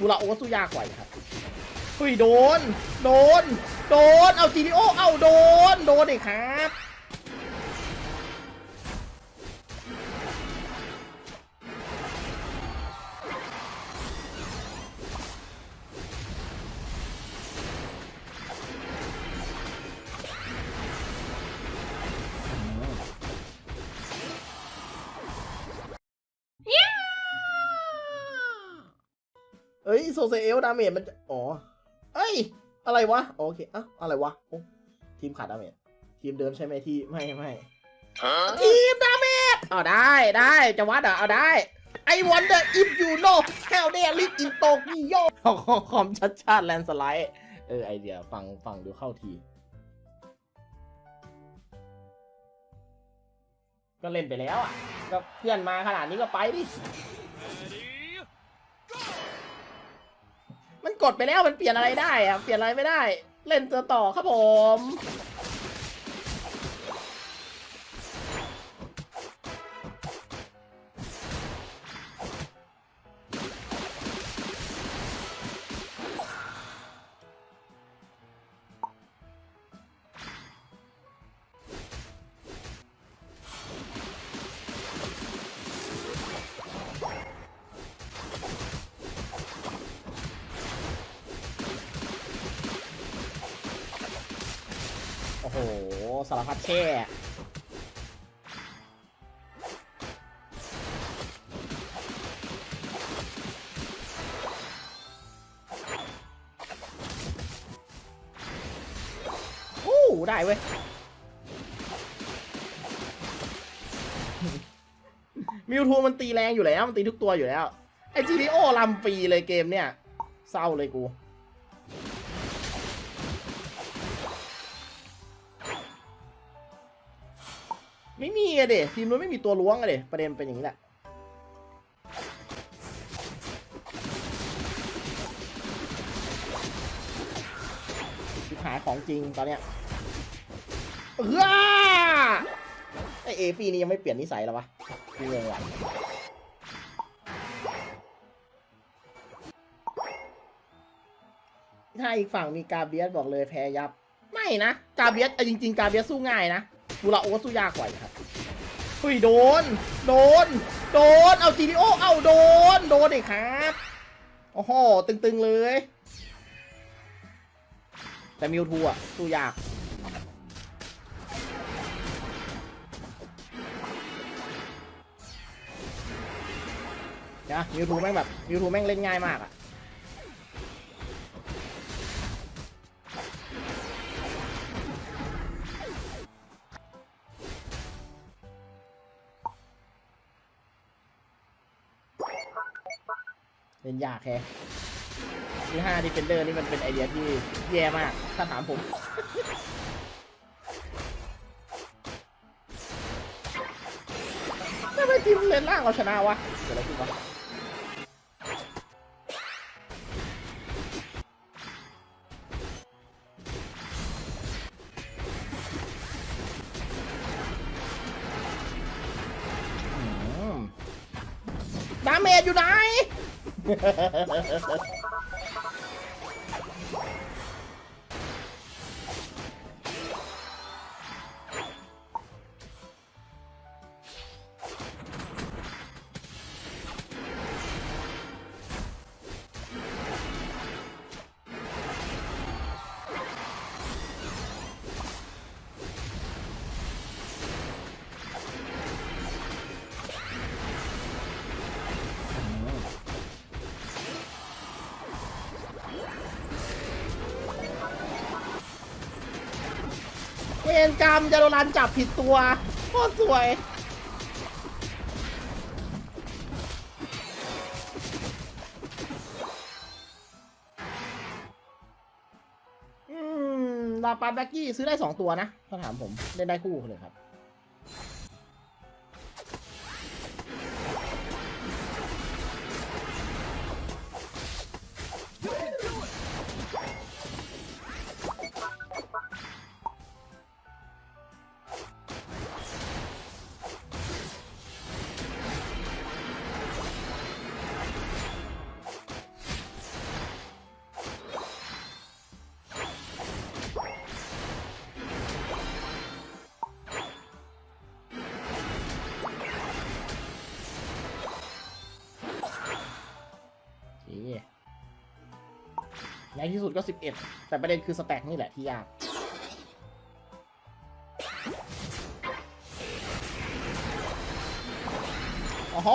มูราโอสู้ยากกว่าครับเฮ้ยโดน โดน โดน เอาจีดีโอ เอาโดน โดนอีกครับ เอ้ยโซเซเอลดาเมจมันจะอ๋อ เอ้ย อะไรวะ โอเคอะอะไรวะโอ้ทีมขาดดาเมจทีมเดิมใช่ไหมที่ไม่ไม่ทีมดาเมจเอาได้ได้จะวัดเหรอเอาได้ I wonder if you know how they live in Tokyo คอมชัดชาติแลนสไลด์เออไอเดียฟังฟังดูเข้าที ก็เล่นไปแล้วอะก็เพื่อนมาขนาดนี้ก็ไปดิ มันกดไปแล้วมันเปลี่ยนอะไรได้อะเปลี่ยนอะไรไม่ได้ เล่นตัวต่อครับผม สารพัดแช่โอ้ได้เว้ยมิวทูมันตีแรงอยู่แล้ว มันตีทุกตัวอยู่แล้ว ไอจีดีโอลำฟีเลยเกมเนี่ย เศร้าเลยกู ไม่มีอะเดทีมนู้นไม่มีตัวล้วงอะเดประเด็นเป็นอย่างนี้แหละชิบหายของจริงตอนเนี้ยเออไอเอฟีนี่ยังไม่เปลี่ยนนิสัยหรอวะกูงงว่ะถ้าอีกฝั่งมีกาเบียสบอกเลยแพ้ยับ ไม่นะ กาเบียสเอาจริงๆ กาเบียสสู้ง่ายนะ มูราโอสู้ยากกว่าครับเฮ้ยโดน โดน โดน เอาจีดีโอ เอาโดน โดนอีกครับโอ้โหตึงๆเลย แต่มิวทูอะสู้ยากนะมิวทูแม่งแบบมิวทูแม่งเล่นง่ายมากอะ เล่นยากแค่ที่ห้าดิเฟนเดอร์นี่มันเป็นไอเดียที่แย่มาก ถ้าถามผม ทำไมทีมเล่นล่างเราชนะวะ เกิดอะไรขึ้นวะดาเมจอยู่ไหน 哎哎哎，来了来了。 เวรกรรมจะโดนรันจับผิดตัวโคตรสวย อืมลาปาแบ็กกี้ซื้อได้สองตัวนะถ้าถามผมเล่นได้คู่เลยครับ ในที่สุดก็ 11 แต่ประเด็นคือสแต็กนี่แหละที่ยากโอ้โห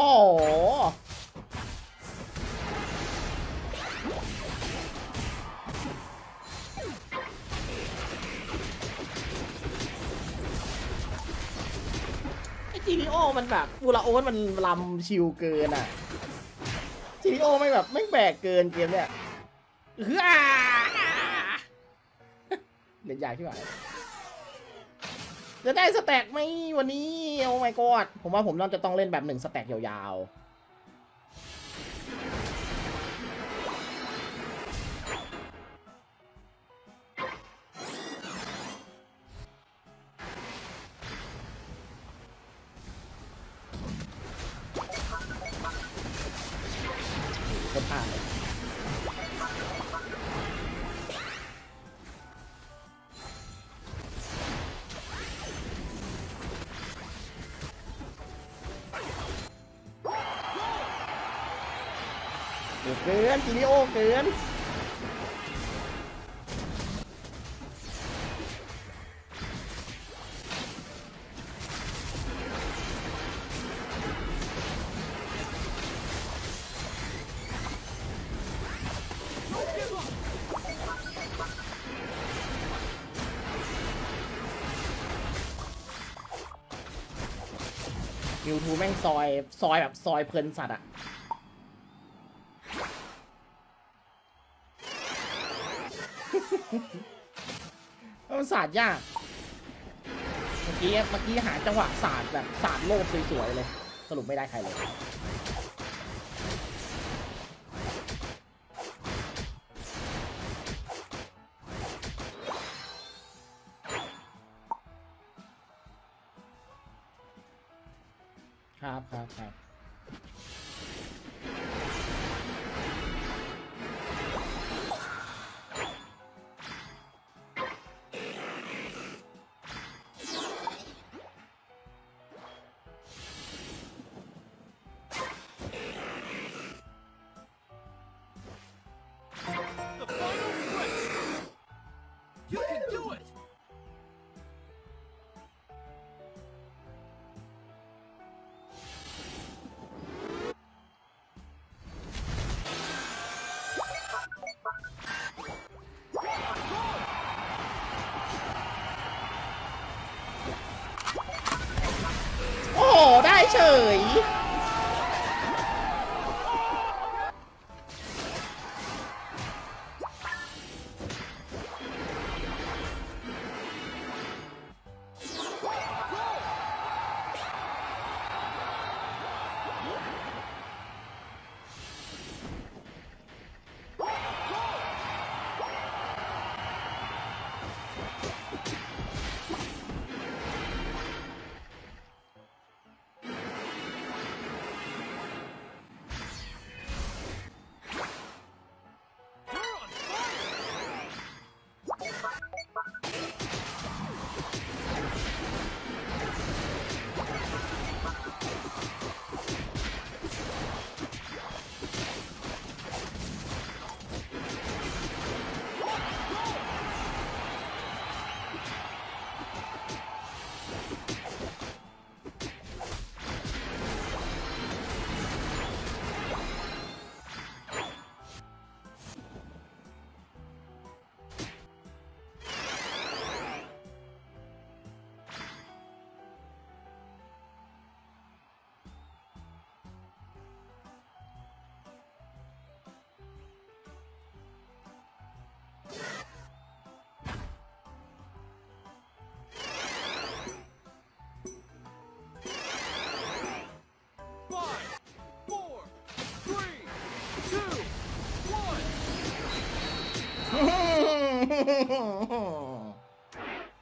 ไอจีริโอมันแบบบูราโอสมันลำชิวเกินอะจีริโอไม่แบบไม่แบกเกินเกมเนี่ย เฮ้อเล่นยากที่ไหนจะได้สแต็กไหมวันนี้ โอ้ my god ผมว่าผมน่าจะต้องเล่นแบบหนึ่งสแต็กยาวๆคนผ่านเลย กินจีริโอเกินมิวทูแม่งซอย ซอยแบบซอยเพลินสัตว์อะ มันสาดยาก เมื่อกี้เมื่อกี้หาจังหวะสาดแบบสาดโลกสวยๆเลย สรุปไม่ได้ใครเลย ครับครับครับ เฉย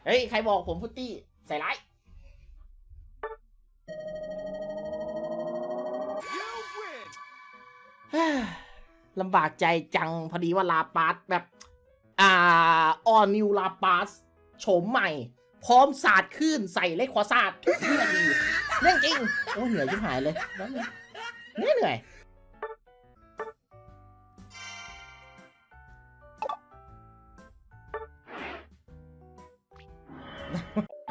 เฮ้ย ใครบอกผมพุตตี้ ใส่ร้ายลำบากใจจังพอดีว่าลาปาสแบบ อ่าออนิวลาปาสโฉมใหม่ พร้อมสาดขึ้นใส่เลขควาซาดทุกวินาทีเรื่องจริง โอ้เหนื่อยชิบหายเลย เหนื่อย